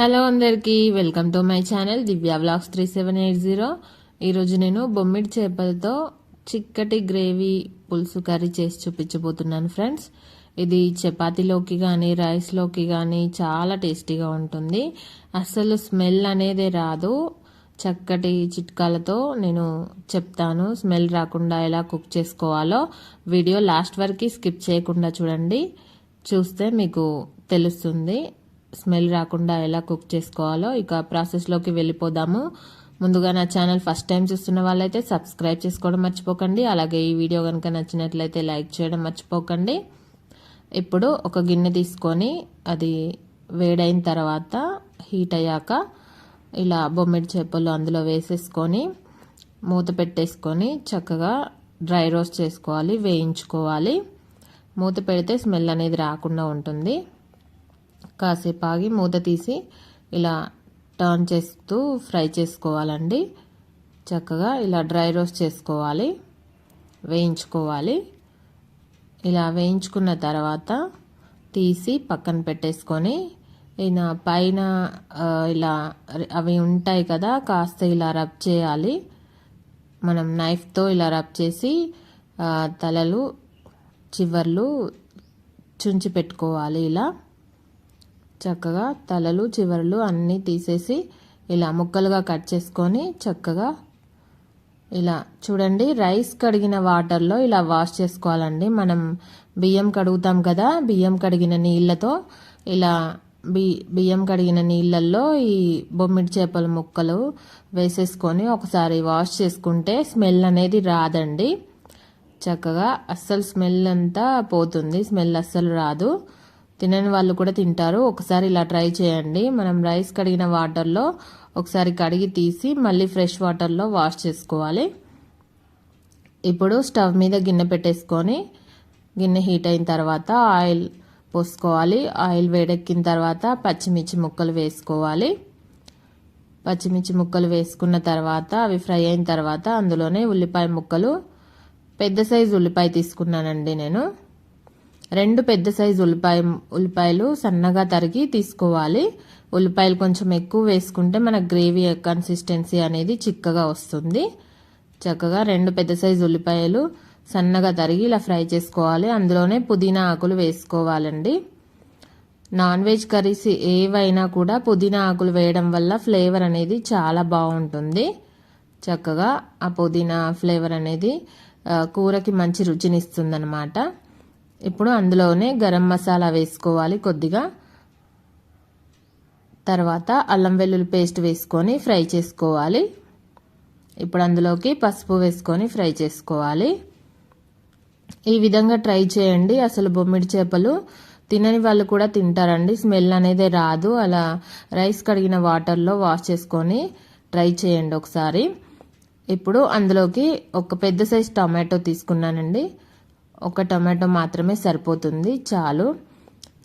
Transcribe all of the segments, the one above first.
Hello అందరికీ welcome to my channel Divya blogs three seven eight zero. ఈరోజు నేను బొమ్మిడి చేపలతో చిక్కటి గ్రేవీ పులుసు కర్రీ చేసి చూపించబోతున్నాను ఫ్రెండ్స్. ఇది చపాతీలోకి కానీ రైస్లోకి కానీ చాలా టేస్టీగా ఉంటుంది. అస్సలు స్మెల్ అనేది రాదు. చక్కటి చిట్కాలతో నేను చెప్తాను స్మెల్ రాకుండా ఎలా కుక్ చేసుకోవాలో. వీడియో లాస్ట్ వరకు స్కిప్ చేయకుండా చూడండి. చూస్తే మీకు తెలుస్తుంది. స్మెల్ రాకుండా ఎలా కుక్ చేసుకోవాలో ఇక ప్రాసెస్లోకి వెళ్ళిపోదాము. ముందుగా నా ఛానల్ ఫస్ట్ టైం చూస్తున్న వాళ్ళైతే సబ్స్క్రైబ్ చేసుకోవడం మర్చిపోకండి. అలాగే ఈ వీడియో కనుక నచ్చినట్లయితే లైక్ చేయడం మర్చిపోకండి. ఇప్పుడు ఒక గిన్నె తీసుకొని అది వేడైన తర్వాత హీట్ అయ్యాక ఇలా బొమ్మిడి చేపలు అందులో వేసేసుకొని మూత పెట్టేసుకొని చక్కగా డ్రై రోస్ట్ చేసుకోవాలి వేయించుకోవాలి. మూత పెడితే స్మెల్ అనేది రాకుండా ఉంటుంది. కాసేపు ఆగి మూత తీసి ఇలా టర్న్ చేస్తూ ఫ్రై చేసుకోవాలండి. చక్కగా ఇలా డ్రై రోస్ట్ చేసుకోవాలి. వేయించుకోవాలి. ఇలా వేయించుకున్న తర్వాత తీసి పక్కన పెట్టేసుకొని ఇలా పైన ఇలా అవి ఉంటాయి కదా కాస్త ఇలా రబ్ చేయాలి. మనం నైఫ్తో ఇలా రబ్ చేసి తలలు చివర్లు చుంచి పెట్టుకోవాలి ఇలా. చక్కగా తలలు చివరలు అన్నీ తీసేసి ఇలా ముక్కలుగా కట్ చేసుకొని చక్కగా ఇలా చూడండి రైస్ కడిగిన వాటర్లో ఇలా వాష్ చేసుకోవాలండి. మనం బియ్యం కడుగుతాం కదా బియ్యం కడిగిన నీళ్ళతో ఇలా బి బియ్యం కడిగిన నీళ్ళల్లో ఈ బొమ్మిడి చేపల ముక్కలు వేసేసుకొని ఒకసారి వాష్ చేసుకుంటే స్మెల్ అనేది రాదండి. చక్కగా అస్సలు స్మెల్ అంతా పోతుంది స్మెల్ అస్సలు రాదు. తినని వాళ్ళు కూడా తింటారు. ఒకసారి ఇలా ట్రై చేయండి. మనం రైస్ కడిగిన వాటర్లో ఒకసారి కడిగి తీసి మళ్ళీ ఫ్రెష్ వాటర్లో వాష్ చేసుకోవాలి. ఇప్పుడు స్టవ్ మీద గిన్నె పెట్టేసుకొని గిన్నె హీట్ అయిన తర్వాత ఆయిల్ పోసుకోవాలి. ఆయిల్ వేడెక్కిన తర్వాత పచ్చిమిర్చి ముక్కలు వేసుకోవాలి. పచ్చిమిర్చి ముక్కలు వేసుకున్న తర్వాత అవి ఫ్రై అయిన తర్వాత అందులోనే ఉల్లిపాయ ముక్కలు. పెద్ద సైజు ఉల్లిపాయ తీసుకున్నానండి నేను. రెండు పెద్ద సైజు ఉల్లిపాయ ఉల్లిపాయలు సన్నగా తరిగి తీసుకోవాలి. ఉల్లిపాయలు కొంచెం ఎక్కువ వేసుకుంటే మన గ్రేవీ కన్సిస్టెన్సీ అనేది చిక్కగా వస్తుంది. చక్కగా రెండు పెద్ద సైజు ఉల్లిపాయలు సన్నగా తరిగి ఇలా ఫ్రై చేసుకోవాలి. అందులోనే పుదీనా ఆకులు వేసుకోవాలండి. నాన్ వెజ్ కర్రీస్ ఏవైనా కూడా పుదీనా ఆకులు వేయడం వల్ల ఫ్లేవర్ అనేది చాలా బాగుంటుంది. చక్కగా ఆ పుదీనా ఫ్లేవర్ అనేది కూరకి మంచి రుచినిస్తుంది అనమాట ఇప్పుడు అందులోనే గరం మసాలా వేసుకోవాలి కొద్దిగా. తర్వాత అల్లం వెల్లుల్లి పేస్ట్ వేసుకొని ఫ్రై చేసుకోవాలి. ఇప్పుడు అందులోకి పసుపు వేసుకొని ఫ్రై చేసుకోవాలి. ఈ విధంగా ట్రై చేయండి. అసలు బొమ్మిడి చేపలు తినని వాళ్ళు కూడా తింటారండి. స్మెల్ అనేది రాదు. అలా రైస్ కడిగిన వాటర్లో వాష్ చేసుకొని ట్రై చేయండి ఒకసారి. ఇప్పుడు అందులోకి ఒక పెద్ద సైజ్ టమాటో తీసుకున్నానండి. ఒక టమాటో మాత్రమే సరిపోతుంది చాలు.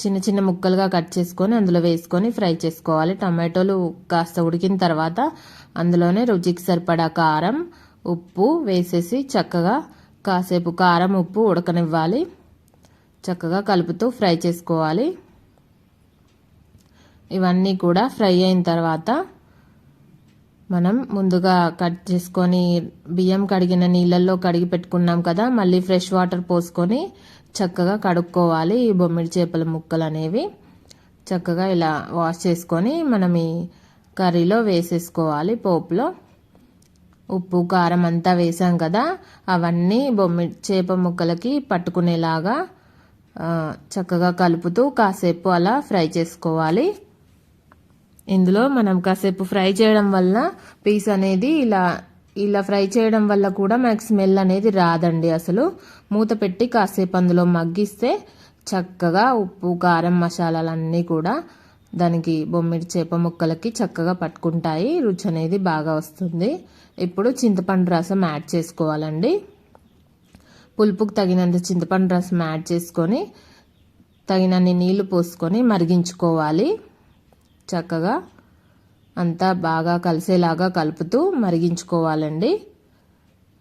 చిన్న చిన్న ముక్కలుగా కట్ చేసుకొని అందులో వేసుకొని ఫ్రై చేసుకోవాలి. టమాటోలు కాస్త ఉడికిన తర్వాత అందులోనే రుచికి సరిపడా కారం ఉప్పు వేసేసి చక్కగా కాసేపు కారం ఉప్పు ఉడకనివ్వాలి. చక్కగా కలుపుతూ ఫ్రై చేసుకోవాలి. ఇవన్నీ కూడా ఫ్రై అయిన తర్వాత మనం ముందుగా కట్ చేసుకొని బియ్యం కడిగిన నీళ్ళల్లో కడిగి పెట్టుకున్నాం కదా మళ్ళీ ఫ్రెష్ వాటర్ పోసుకొని చక్కగా కడుక్కోవాలి ఈ బొమ్మిడి చేపల ముక్కలు అనేవి. చక్కగా ఇలా వాష్ చేసుకొని మనం ఈ కర్రీలో వేసేసుకోవాలి పోపులో. ఉప్పు కారం అంతా వేసాం కదా అవన్నీ బొమ్మిడి చేప ముక్కలకి పట్టుకునేలాగా చక్కగా కలుపుతూ కాసేపు అలా ఫ్రై చేసుకోవాలి. ఇందులో మనం కాసేపు ఫ్రై చేయడం వల్ల పీస్ అనేది ఇలా ఇలా ఫ్రై చేయడం వల్ల కూడా మనకు స్మెల్ అనేది రాదండి అసలు. మూత పెట్టి కాసేపు అందులో మగ్గిస్తే చక్కగా ఉప్పు కారం మసాలాలన్నీ కూడా దానికి బొమ్మిడి చేప ముక్కలకి చక్కగా పట్టుకుంటాయి. రుచి అనేది బాగా వస్తుంది. ఇప్పుడు చింతపండు రసం యాడ్ చేసుకోవాలండి. పులుపుకు తగినంత చింతపండు రసం యాడ్ చేసుకొని తగినన్ని నీళ్ళు పోసుకొని మరిగించుకోవాలి. చక్కగా అంతా బాగా కలిసేలాగా కలుపుతూ మరిగించుకోవాలండి.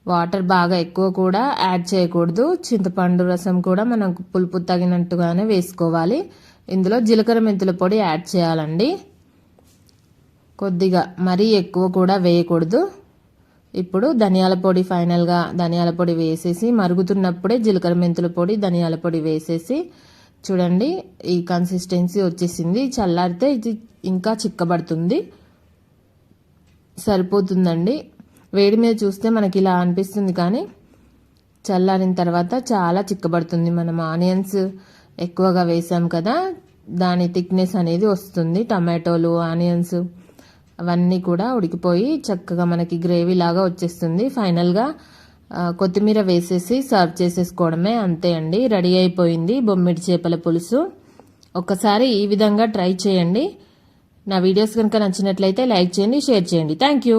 వాటర్ బాగా ఎక్కువ కూడా యాడ్ చేయకూడదు. చింతపండు రసం కూడా మనం పులుపు తగినట్టుగానే వేసుకోవాలి. ఇందులో జీలకర్ర మెంతుల పొడి యాడ్ చేయాలండి. కొద్దిగా మరీ ఎక్కువ కూడా వేయకూడదు. ఇప్పుడు ధనియాల పొడి ఫైనల్గా ధనియాల పొడి వేసేసి మరుగుతున్నప్పుడే జీలకర్ర మెంతుల పొడి ధనియాల పొడి వేసేసి చూడండి ఈ కన్సిస్టెన్సీ వచ్చేసింది. చల్లారితే ఇది ఇంకా చిక్కబడుతుంది. సరిపోతుందండి. వేడి మీద చూస్తే మనకి ఇలా అనిపిస్తుంది కానీ చల్లారిన తర్వాత చాలా చిక్కబడుతుంది. మనం ఆనియన్స్ ఎక్కువగా వేసాం కదా దాని థిక్నెస్ అనేది వస్తుంది. టమాటోలు ఆనియన్స్ అవన్నీ కూడా ఉడికిపోయి చక్కగా మనకి గ్రేవీ లాగా వచ్చేస్తుంది. ఫైనల్గా కొత్తిమీర వేసేసి సర్వ్ చేసేసుకోవడమే అంతే అండి. రెడీ అయిపోయింది బొమ్మిడి చేపల పులుసు. ఒక్కసారి ఈ విధంగా ట్రై చేయండి. నా వీడియోస్ కనుక నచ్చినట్లయితే లైక్ చేయండి షేర్ చేయండి. Thank you.